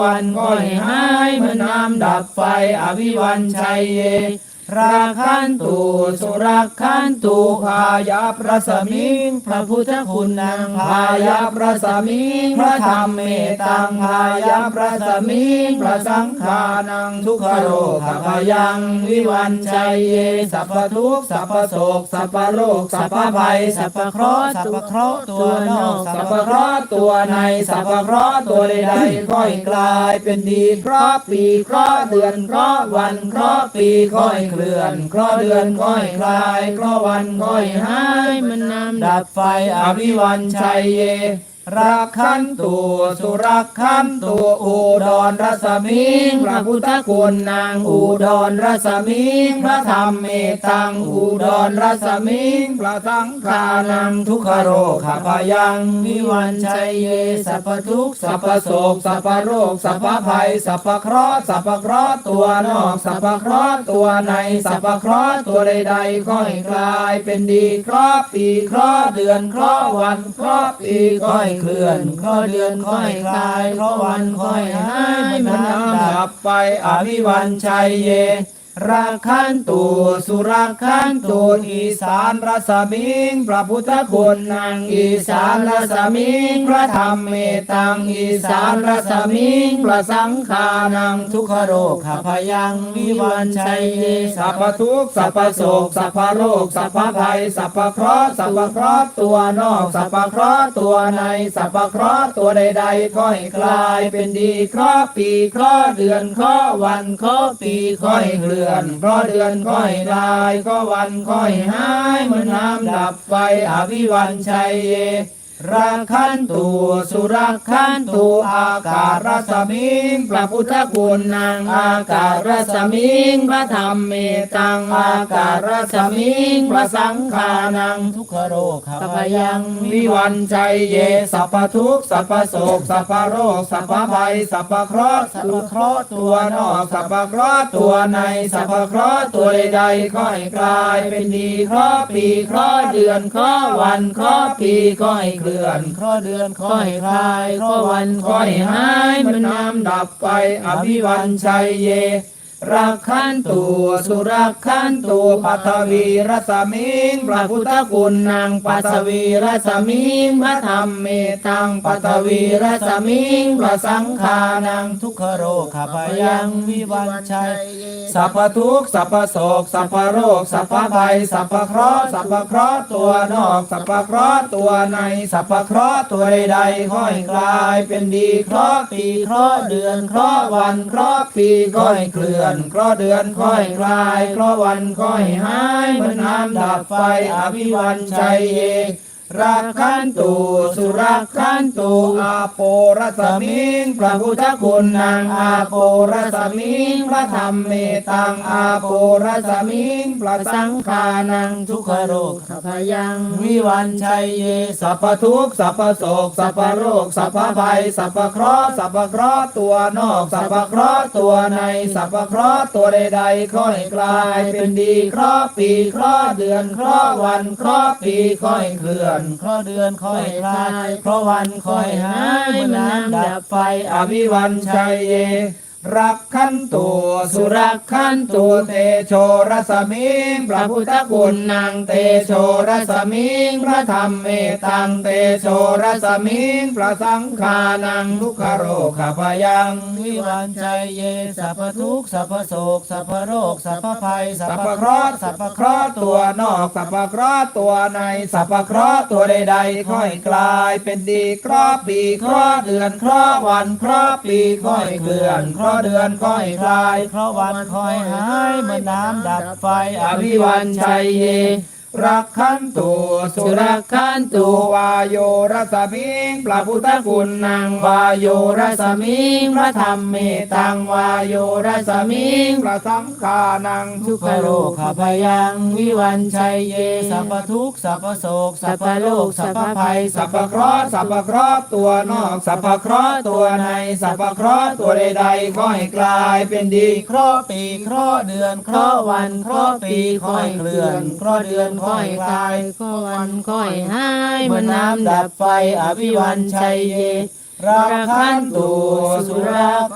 วันก็ให้หายเหมือนน้ำดับไฟอภิวันชัยเย ราคันตุสุรักขันตุพายาประสมิงพระพุทธคุณนางพายาประสมิงพระธรรมเมตังพายาประสมิงพระสังฆานังทุกขโรคพยังวิวันชัยเยสัพพทุกสัพพโศกสัพพโรคสัพพภัยสัพพเคราะห์สัพพเคราะห์ตัวนอกสัพพเคราะห์ตัวในสัพพเคราะห์ตัวใดๆค่อยกลายเป็นดีเคราะห์ปีเคราะห์เดือนเคราะห์วันเคราะห์ปีค่อยเคลอนเคราะห์เดือนค่อยคลายเคราะห์วันค่อยหายมันน้ำดับไฟอภิวันชัยเย รักขันตุสุรักขันตุอุดรรศมิงพระพุทธคุณนางอุดรรศมิงพระธรรมเมตังอุดรรศมิงพระสังฆานังทุกขโรคพยังวิวันชัยเยสัพทุกสัพโศกสัพโรคสัพภัยสัพเคราะห์สัพเคราะห์ตัวนอกสัพเคราะห์ตัวในสัพเคราะห์ตัวใดๆก็ให้กลายเป็นดีคราะห์ปีคราะห์เดือนคราะห์วันคราะห์ปีค่อยเคลื่อนข้อเดือนค่อยคลายข้อวันค่อยหายมันน้ำดับไปอภิวันชัยเย รักขันตุสุรักขันตุอีสานรสมิงพระพุทธคุณนางอีสานรสมิงพระธรรมเมตังอีสานรสมิงพระสังฆานังทุกขโรคขพยังวิวันชัยเยสัพพทุกสัพพโศกสัพพโรคสัพพภัยสัพพเคราะห์สัพพเคราะห์ตัวนอกสัพพเคราะห์ตัวในสัพพเคราะห์ตัวใด ๆ ก็ให้กลายเป็นดีเคราะห์ปีเคราะห์เดือนเคราะห์วันเคราะห์ปีค่อยเคดือน เพราะเดือนค่อยลายก็วันค่อยหายเหมือนน้ำดับไฟอภิวันชัยเย รักขันตุสุรักขันตุอากาศรสมิงพระพุทธคุณนางอากาศรสมิงพระธรรมเมตังอากาศรสมิงพระสังฆานังทุกขโรคขพยังวิวันชัยเยสัพพทุกสัพพโศกสัพพโรคสัพพภัยสัพพเคราะห์สัพพเคราะห์ตัวนอกสัพพเคราะห์ตัวในสัพพเคราะห์ตัวใดๆก็ให้กลายเป็นดีเคราะห์ปีเคราะห์เดือนเคราะห์วันเคราะห์ปีก็ให้เคลือนข้อเดือนข้อยคลายข้อวันข้อยหายมันน้ำดับไปอภิวันชัยเย รักขันตุสุรักขันตุปัทวีรัสมิงพระพุทธคุณนางปัทวีรัสมิงพระธรรมเมตังปัทวีรัสมิงพระสังฆานังทุกขโรคขพยังวิวันชัยสัพพทุกสัพพโศกสัพพโรคสัพพภัยสัพพเคราะห์สัพพเคราะห์ตัวนอกสัพพเคราะห์ตัวในสัพพเคราะห์ตัวใดๆค่อยกลายเป็นดีเคราะห์ปีเคราะห์เดือนเคราะห์วันเคราะห์ปีค่อยเคลื่อนเคราะเดือนค่อยคลายเคราะวันค่อยหายเหมือนน้ำดับไฟอภิวันชัยเย รักขันตุสุรักขันตุอาโปรัสมิงพระพุทธคุณนางอาโปรัสมิงพระธรรมเมตังอาโปรัสมิงพระสังฆานังทุกขโรคขพยังวิวันชัยเยสัพทุกสัพโศกสัพโรคสัพภัยสัพเคราะห์สัพเคราะห์ตัวนอกสัพเคราะห์ตัวในสัพพเคราะห์ตัวใดๆค่อยกลายเป็นดีเคราะห์ปีเคราะห์เดือนเคราะห์วันเคราะห์ปีค่อยเคลื่อนเพราะเดือนค่อยคลายเพราะวันค่อยหายเมือนน้ำดับไฟอภิวันชัยเย รักขันตุสุรักขันตุเตโชรสมิงพระพุทธคุณนางเตโชรสมิงพระธรรมเมตังเตโชรสมิงพระสังฆานังทุกขโรคขพยังวิวันชัยเยสัพพทุกสัพพโศกสัพพโรคสัพพภัยสัพพเคราะห์สัพพเคราะห์ตัวนอกสัพพเคราะห์ตัวในสัพพเคราะห์ตัวใดๆค่อยกลายเป็นดีคราะห์ปีคราะห์เดือนคราะห์วันคราะห์ปีค่อยเคลื่อนคราะห์เดือนค่อยคลาย เพราะวันค่อยหายเมือนน้ำดับไฟอภิวันชัยเย รักขันตุสุรักขันตุวายโยรัสมิงพระพุทธคุณนางวายโยรัสมิงพระธรรมเมตังวายโยรัสมิงพระสังฆานังทุกขโรคขพยัง วิวันชัยเยสัพพทุกสัพพโศกสัพพโลกสัพพภัยสัพพเคราะห์สัพพเคราะห์ตัวนอกสัพพเคราะห์ตัวในสัพพเคราะห์ตัวใดๆก็ให้กลายเป็นดีเคราะห์ปีเคราะห์เดือนเคราะห์วันเคราะห์ปีคอยเคลื่อนเคราะห์เดือนค่อยคลายก็วันค่อยหายเหมือนน้ำดับไฟอภิวันชัยเยรักขันตุสุรัก